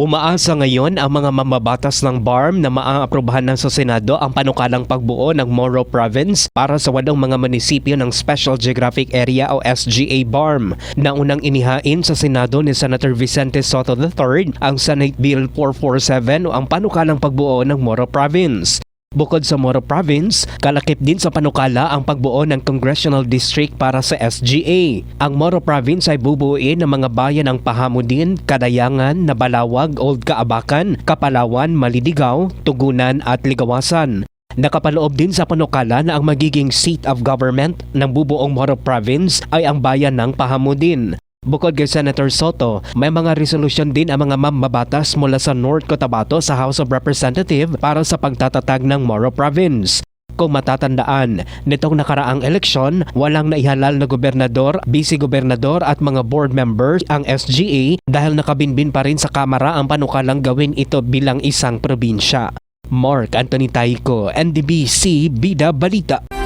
Umaasa ngayon ang mga mamabatas ng BARM na maaaprobahan ng sa Senado ang panukalang pagbuo ng Moro Province para sa walong mga munisipyo ng Special Geographic Area o SGA BARM na unang inihain sa Senado ni Senator Vicente Soto III ang Senate Bill 447 o ang panukalang pagbuo ng Moro Province. Bukod sa Moro Province, kalakip din sa panukala ang pagbuo ng Congressional District para sa SGA. Ang Moro Province ay bubuuin ng mga bayan ng Pahamudin, Kadayangan, Nabalawag, Old Kaabakan, Kapalawan, Malidigaw, Tugunan at Ligawasan. Nakapaloob din sa panukala na ang magiging seat of government ng bubuong Moro Province ay ang bayan ng Pahamudin. Bukod kay Senator Soto, may mga resolusyon din ang mga mamabatas mula sa North Cotabato sa House of Representatives para sa pagtatatag ng Moro Province. Kung matatandaan, nitong nakaraang eleksyon, walang naihalal na gobernador, vice-gobernador at mga board members ang SGA dahil nakabinbin pa rin sa Kamara ang panukalang gawin ito bilang isang probinsya. Mark Anthony Taico, NDBC Bida Balita.